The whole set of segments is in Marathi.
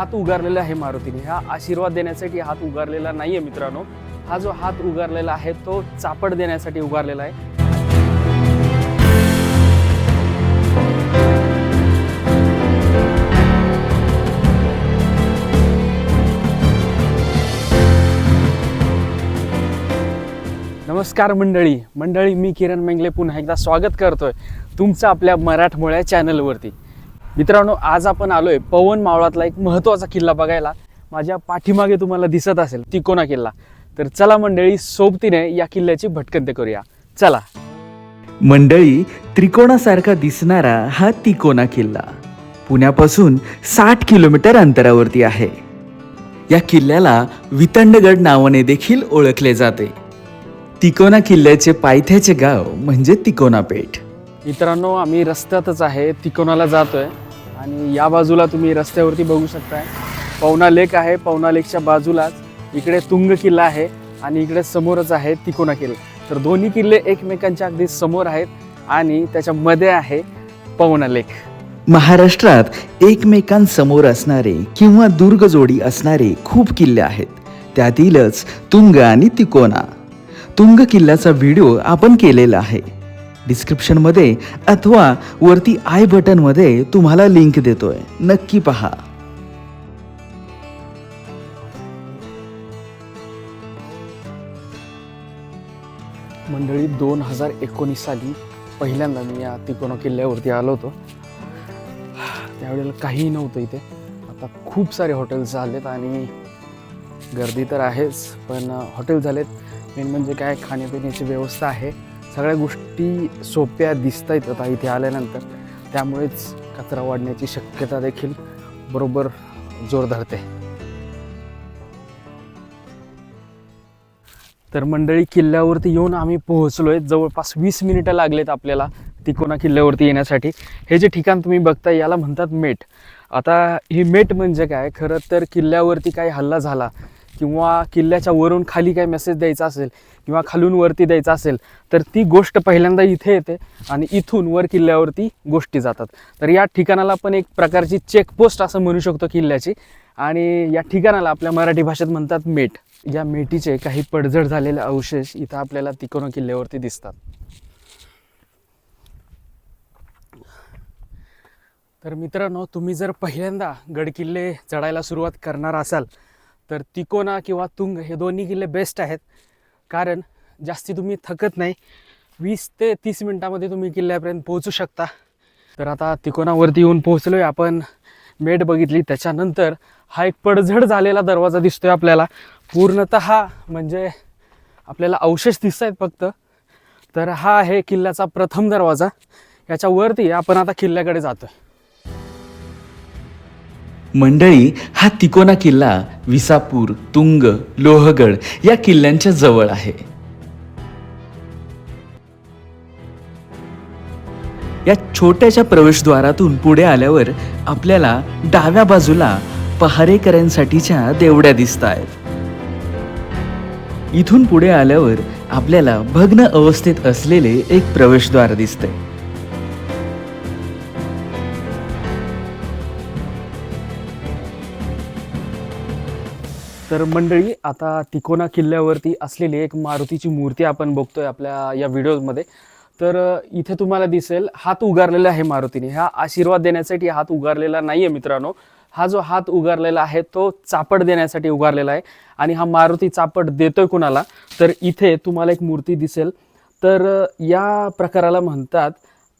हात उगारलेला आहे मारुतीने. हा आशीर्वाद देण्यासाठी हात उगारलेला नाही आहे मित्रांनो. हा जो हात उगारलेला आहे तो चापड देण्यासाठी उगारलेला आहे. नमस्कार मंडळी. मंडळी मी किरण मेंगले पुन्हा एकदा स्वागत करतोय तुमचं आपल्या मराठमोळ्या चॅनलवरती मित्रांनो आज आपण आलोय पवन मावळातला एक महत्त्वाचा किल्ला बघायला. माझ्या पाठीमागे तुम्हाला दिसत असेल तिकोना किल्ला. तर चला मंडळी सोबतीने या किल्ल्याची भटकंती करूया. चला. मंडळी त्रिकोणासारखा दिसणारा हा तिकोना किल्ला पुण्यापासून साठ किलोमीटर अंतरावरती आहे. या किल्ल्याला वितंडगड नावाने देखील ओळखले जाते. तिकोना किल्ल्याचे पायथ्याचे गाव म्हणजे तिकोना पेठ मित्रांनो आम्ही रस्त्यातच आहे तिकोनाला जातोय. आणि या बाजूला तुम्ही रस्त्यावरती बघू शकताय. पवना लेक आहे पवना लेकच्या बाजूलाच. इकडे तुंग किल्ला आहे आणि इकडे समोरच आहे तिकोना किल्ला. तर दोन्ही किल्ले एकमेकांच्या अगदी समोर आहेत आणि त्याच्यामध्ये आहे पवना लेक. महाराष्ट्रात एकमेकांसमोर असणारे किंवा दुर्गजोडी असणारे खूप किल्ले आहेत. त्यातीलच तुंग आणि तिकोना. तुंग किल्ल्याचा व्हिडिओ आपण केलेला आहे. डिस्क्रिप्शनमध्ये अथवा वरती आय बटनमध्ये तुम्हाला लिंक देतोय. नक्की पहा. मंडळी दोन हजार एकोणीस साली पहिल्यांदा मी या तिकोना किल्ल्यावरती आलो होतो. त्यावेळेला काहीही नव्हतं इथे. आता खूप सारे हॉटेल्स झालेत आणि गर्दी तर आहेच पण हॉटेल झालेत. मेन म्हणजे काय खाण्यापिण्याची व्यवस्था आहे. सगळ्या गोष्टी सोप्या दिसत आहेत आता इथे आल्यानंतर. त्यामुळेच कचरा वाढण्याची शक्यता देखील बरोबर जोर धरते तर मंडळी किल्ल्यावरती येऊन आम्ही पोहोचलोय. जवळपास वीस मिनिटं लागलेत आपल्याला तिकोना किल्ल्यावरती येण्यासाठी. हे जे ठिकाण तुम्ही बघताय याला म्हणतात मेट. आता ही मेट म्हणजे काय? खरं तर किल्ल्यावरती काही हल्ला झाला किंवा किल्ल्याच्या वरून खाली काही मेसेज द्यायचा असेल किंवा खालून वरती द्यायचा असेल तर ती गोष्ट पहिल्यांदा इथे येते आणि इथून वर किल्ल्यावरती गोष्टी जातात. तर या ठिकाणाला पण एक प्रकारची चेकपोस्ट असं म्हणू शकतो किल्ल्याची. आणि या ठिकाणाला आपल्या मराठी भाषेत म्हणतात मेट. या मेटीचे काही पडझड झालेले अवशेष इथं आपल्याला तिकोना किल्ल्यावरती दिसतात. तर मित्रांनो तुम्ही जर पहिल्यांदा गडकिल्ले चढायला सुरुवात करणार असाल तर तिकोना किंवा तुंग हे दोन्ही किल्ले बेस्ट आहेत. कारण जास्ती तुम्ही थकत नाही. वीस ते तीस मिनटामध्ये तुम्ही किल्ल्यापर्यंत पोहोचू शकता. तर आता तिकोनावरती येऊन पोहोचलो आहे आपण. मेट बघितली. त्याच्यानंतर हा एक पडझड झालेला दरवाजा दिसतो आहे आपल्याला. पूर्णत म्हणजे आपल्याला अवशेष दिसत आहेत फक्त. तर हा आहे किल्ल्याचा प्रथम दरवाजा. याच्यावरती आपण आता किल्ल्याकडे जातो आहे मंडळी हा तिकोना किल्ला विसापूर तुंग लोहगड या किल्ल्यांच्या जवळ आहे. या छोट्याशा प्रवेशद्वारातून पुढे आल्यावर आपल्याला डाव्या बाजूला पहारेकऱ्यांसाठीच्या देवड्या दिसत आहेत इथून पुढे आल्यावर आपल्याला भग्न अवस्थेत असलेले एक प्रवेशद्वार दिसते तर मंडळी आता तिकोना किल्ल्यावरती असलेली एक मारुतीची मूर्ती आपण बघतोय आपल्या या व्हिडिओमध्ये. तर इथे तुम्हाला दिसेल हात उगारलेला आहे मारुतीने. हा आशीर्वाद देण्यासाठी हात उगारलेला नाही आहे मित्रांनो. हा जो हात उगारलेला आहे तो चापड देण्यासाठी उगारलेला आहे आणि हा मारुती चापड देतोय कुणाला? तर इथे तुम्हाला एक मूर्ती दिसेल. तर या प्रकाराला म्हणतात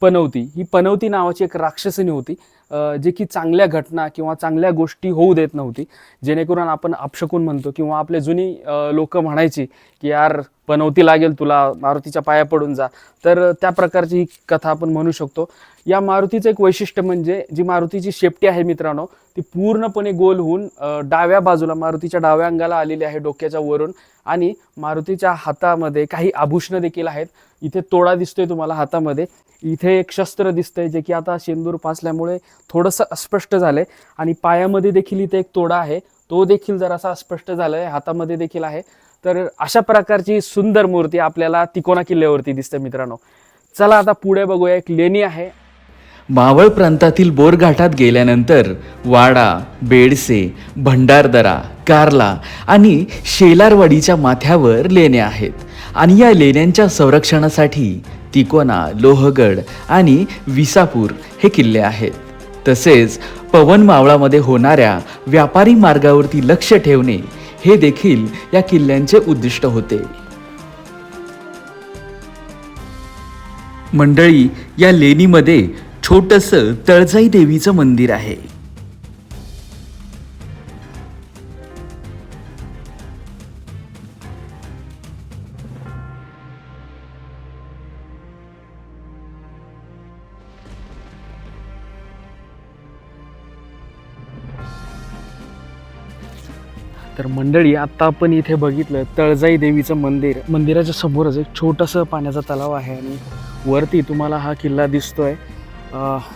पनवती ही पनवती नावाची एक राक्षसिनी होती. जे की चांगल्या घटना किंवा चांगल्या गोष्टी होऊ देत नव्हती. जेणेकरून आपण अपशकून म्हणतो किंवा आपले जुनी लोक म्हणायची की यार पनवती लागेल तुला मारुतीच्या पाया पडून जा. तर त्या प्रकारची ही कथा आपण म्हणू शकतो. या मारुतीचं एक वैशिष्ट्य म्हणजे जी मारुतीची शेपटी आहे मित्रांनो ती पूर्णपणे गोल होऊन डाव्या बाजूला मारुतीच्या डाव्या अंगाला आलेली आहे डोक्याच्या वरून आणि मारुतीच्या हातामध्ये काही आभूषणं देखील आहेत. इथे तोडा दिसतोय तुम्हाला हातामध्ये. इथे एक शस्त्र दिसतंय जे की आता शेंदूर पासल्यामुळे थोडंसं अस्पष्ट झालं आहे आणि पायामध्ये देखील इथे एक तोडा आहे. तो देखील जरासा अस्पष्ट झालाय. हातामध्ये देखील आहे. तर अशा प्रकारची सुंदर मूर्ती आपल्याला तिकोना किल्ल्यावरती दिसते मित्रांनो. चला आता पुढे बघूया. एक लेणी आहे. मावळ प्रांतातील बोरघाटात गेल्यानंतर वाडा बेडसे भंडारदरा कार्ला आणि शेलारवाडीच्या माथ्यावर लेण्या आहेत. आणि या लेण्यांच्या संरक्षणासाठी तिकोना लोहगड आणि विसापूर हे किल्ले आहेत. तसेच पवन मावळामध्ये होणाऱ्या व्यापारी मार्गावरती लक्ष ठेवणे हे देखील या किल्ल्यांचे उद्दिष्ट होते. मंडळी या लेणीमध्ये छोटंसं तळजाई देवीचं मंदिर आहे. तर मंडळी आता आपण इथे बघितलं तळजाई देवीचं मंदिर. मंदिराच्या समोरच एक छोटंसं पाण्याचा तलाव आहे आणि वरती तुम्हाला हा किल्ला दिसतोय.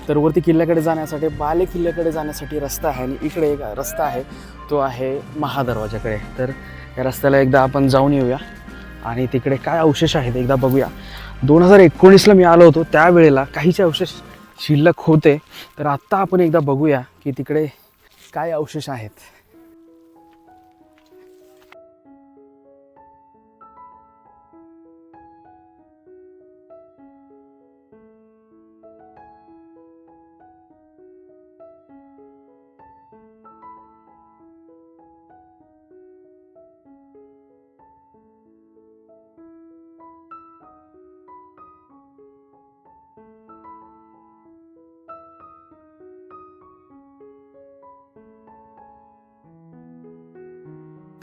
तर वरती किल्ल्याकडे जाण्यासाठी बाले किल्ल्याकडे जाण्यासाठी रस्ता आहे आणि इकडे एक रस्ता आहे तो आहे महादरवाजाकडे. तर या रस्त्याला एकदा आपण जाऊन येऊया आणि तिकडे काय अवशेष आहेत एकदा बघूया. दोन हजार एकोणीसला मी आलो होतो त्यावेळेला काहीचे अवशेष शिल्लक होते. तर आत्ता आपण एकदा बघूया की तिकडे काय अवशेष आहेत.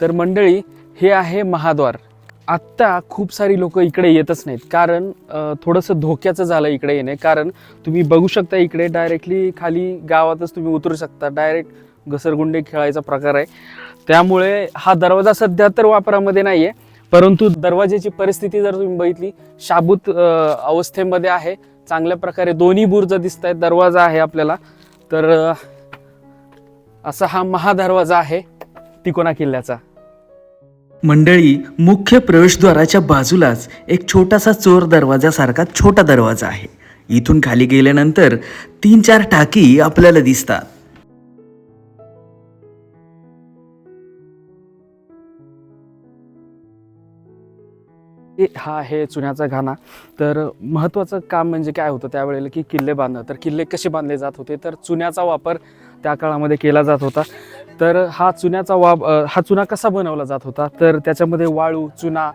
तर मंडळी हे आहे महाद्वार. आत्ता खूप सारी लोक इकडे येतच नाहीत. कारण थोडंसं धोक्याचं झालं इकडे येणे. कारण तुम्ही बघू शकता इकडे डायरेक्टली खाली गावातच तुम्ही उतरू शकता. डायरेक्ट घसरगुंडे खेळायचा प्रकार आहे. त्यामुळे हा दरवाजा सध्या तर वापरामध्ये नाही आहे परंतु दरवाज्याची परिस्थिती जर तुम्ही बघितली शाबूत अवस्थेमध्ये आहे. चांगल्या प्रकारे दोन्ही बुर्ज दिसत आहेत दरवाजा आहे आपल्याला. तर असा हा महादरवाजा आहे. तिकोना किल्ल्याचा. मंडळी मुख्य प्रवेशद्वाराच्या बाजूलाच एक छोटासा चोर दरवाजासारखा छोटा दरवाजा आहे. इथून खाली गेल्यानंतर तीन चार टाकी आपल्याला दिसतात. हे- हा आहे चुन्याचा घाणा. तर महत्त्वाचं काम म्हणजे काय होतं त्यावेळेला की किल्ले बांधणं. तर किल्ले कसे बांधले जात होते? तर चुन्याचा वापर त्या काळामध्ये केला जात होता. तर हा चुन्याचा वाब हा चुना कसा बनवला जात होता? तर त्याच्यामध्ये वाळू चुना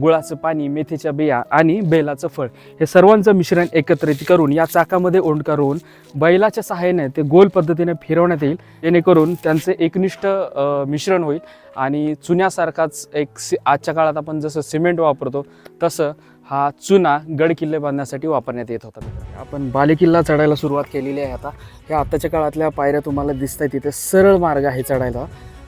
गुळाचं पाणी मेथीच्या बिया आणि बेलाचं फळ हे सर्वांचं मिश्रण एकत्रित करून या चाकामध्ये ओंडकारून बैलाच्या सहाय्याने ते गोल पद्धतीने फिरवण्यात येईल. जेणेकरून त्यांचे एकनिष्ठ मिश्रण होईल आणि चुन्यासारखाच एक सि आजच्या काळात आपण जसं सिमेंट वापरतो तसं हा चुना गड किल्ले बांधण्यासाठी वापरण्यात येत होता आपण बालेकिल्ला चढायला सुरुवात केलेली आहे आता. ह्या आत्ताच्या काळातल्या पायऱ्या तुम्हाला दिसत आहेत तिथे. सरळ मार्ग आहे चढायला.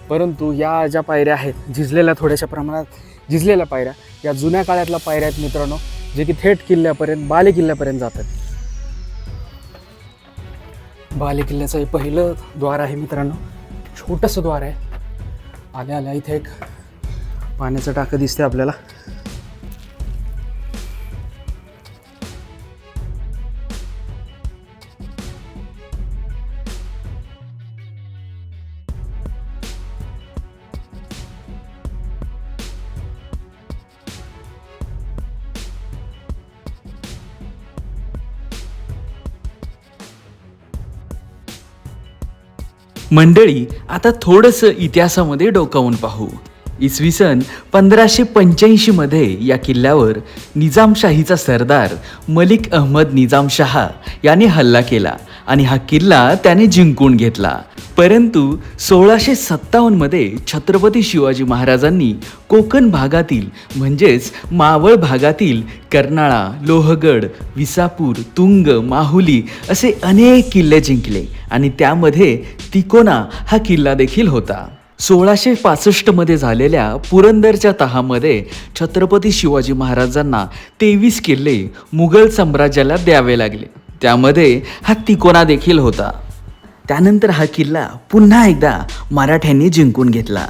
परंतु या ज्या पायऱ्या आहेत झिजलेल्या थोड्याशा प्रमाणात झिजलेल्या पायऱ्या या जुन्या काळातल्या पायऱ्या आहेत मित्रांनो जे की थेट किल्ल्यापर्यंत बाले किल्ल्यापर्यंत जातात. बाले किल्ल्याचं हे पहिलं द्वार आहे मित्रांनो. छोटंसं द्वार आहे. आल्या आल्या इथे एक पाण्याचं टाकं दिसते आपल्याला. मंडळी आता थोडंसं इतिहासामध्ये डोकावून पाहू. इसवी सन पंधराशे पंच्याऐंशीमध्ये या किल्ल्यावर निजामशाहीचा सरदार मलिक अहमद निजामशहा याने हल्ला केला. आणि हा किल्ला त्याने जिंकून घेतला. परंतु सोळाशे सत्तावन्नमध्ये छत्रपती शिवाजी महाराजांनी कोकण भागातील म्हणजेच मावळ भागातील कर्नाळा लोहगड विसापूर तुंग माहुली असे अनेक किल्ले जिंकले आणि त्यामध्ये तिकोना हा किल्ला देखील होता. सोळाशे पासष्टमध्ये झालेल्या पुरंदरच्या तहामध्ये छत्रपती शिवाजी महाराजांना तेवीस किल्ले मुघल साम्राज्याला द्यावे लागले. त्यामध्ये हा तिकोना देखील होता. त्यानंतर हा किल्ला पुन्हा एकदा मराठ्यांनी जिंकून घेतला.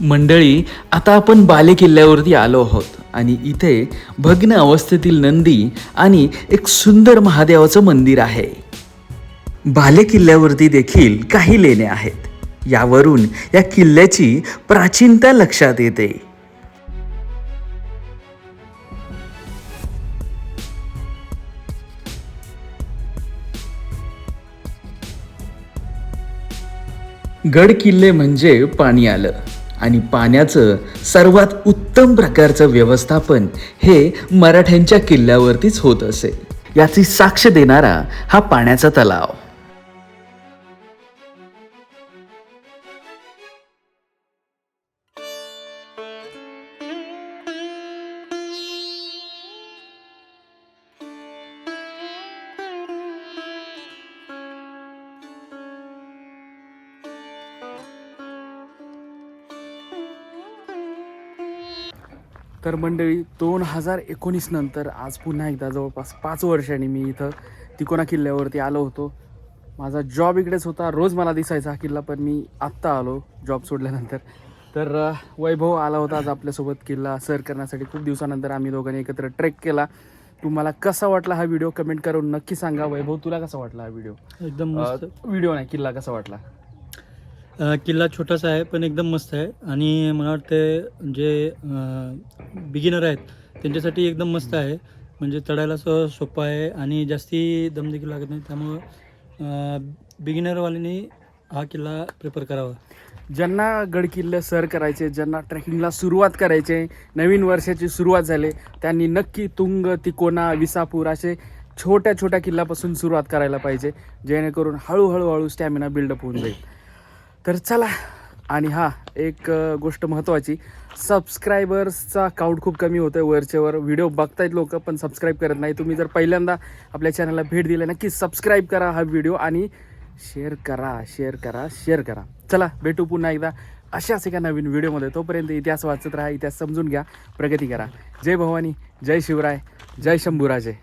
मंडळी आता आपण बाले किल्ल्यावरती आलो आहोत आणि इथे भग्न अवस्थेतील नंदी आणि एक सुंदर महादेवाचं मंदिर आहे. बाले किल्ल्यावरती देखील काही लेणे आहेत. यावरून या किल्ल्याची प्राचीनता लक्षात येते. गड किल्ले म्हणजे पाणी आलं आणि पाण्याचं सर्वात उत्तम प्रकारचं व्यवस्थापन हे मराठ्यांच्या किल्ल्यावरतीच होत असे. याची साक्ष देणारा हा पाण्याचा तलाव. तर मंडळी दोन हजार एकोणीस नंतर आज पुन्हा एकदा जवळपास पाच वर्षांनी मी इथं तिकोना किल्ल्यावरती आलो होतो. माझा जॉब इकडेच होता. रोज मला दिसायचा हा किल्ला पण मी आत्ता आलो जॉब सोडल्यानंतर. तर वैभव आला होता आज आपल्यासोबत किल्ला सर करण्यासाठी. खूप दिवसानंतर आम्ही दोघांनी एकत्र ट्रेक केला. तुम्हाला कसा वाटला हा व्हिडिओ कमेंट करून नक्की सांगा. वैभव तुला कसा वाटला हा व्हिडिओ एकदम व्हिडिओ नाही किल्ला कसा वाटला? किल्ला छोटासा आहे पण एकदम मस्त आहे. आणि मला वाटतं जे बिगिनर आहेत त्यांच्यासाठी एकदम मस्त आहे. म्हणजे चढायला असं सोपं आहे आणि जास्ती दम देखील लागत नाही. त्यामुळं बिगिनरवाल्यांनी हा किल्ला प्रिफर करावा. ज्यांना गड किल्ले सर करायचे ज्यांना ट्रेकिंगला सुरुवात करायचे नवीन वर्षाची सुरुवात झाली त्यांनी नक्की तुंग तिकोना विसापूर असे छोट्या छोट्या किल्ल्यापासून सुरुवात करायला पाहिजे जेणेकरून हळूहळू हळू स्टॅमिना बिल्डअप होऊन जाईल. तर चला आणि हा एक गोष्ट महत्त्वाची सबस्क्रायबर्सचा काउंट खूप कमी होतो आहे वरचेवर व्हिडिओ बघतायत लोक पण सबस्क्राईब करत नाही. तुम्ही जर पहिल्यांदा आपल्या चॅनलला भेट दिली नक्की सबस्क्राईब करा हा व्हिडिओ आणि शेअर करा शेअर करा शेअर करा. चला भेटू पुन्हा एकदा. अशाच एका नवीन व्हिडिओमध्ये तोपर्यंत इतिहास वाचत राहा इतिहास समजून घ्या प्रगती करा. जय भवानी जय शिवराय जय शंभूराजे.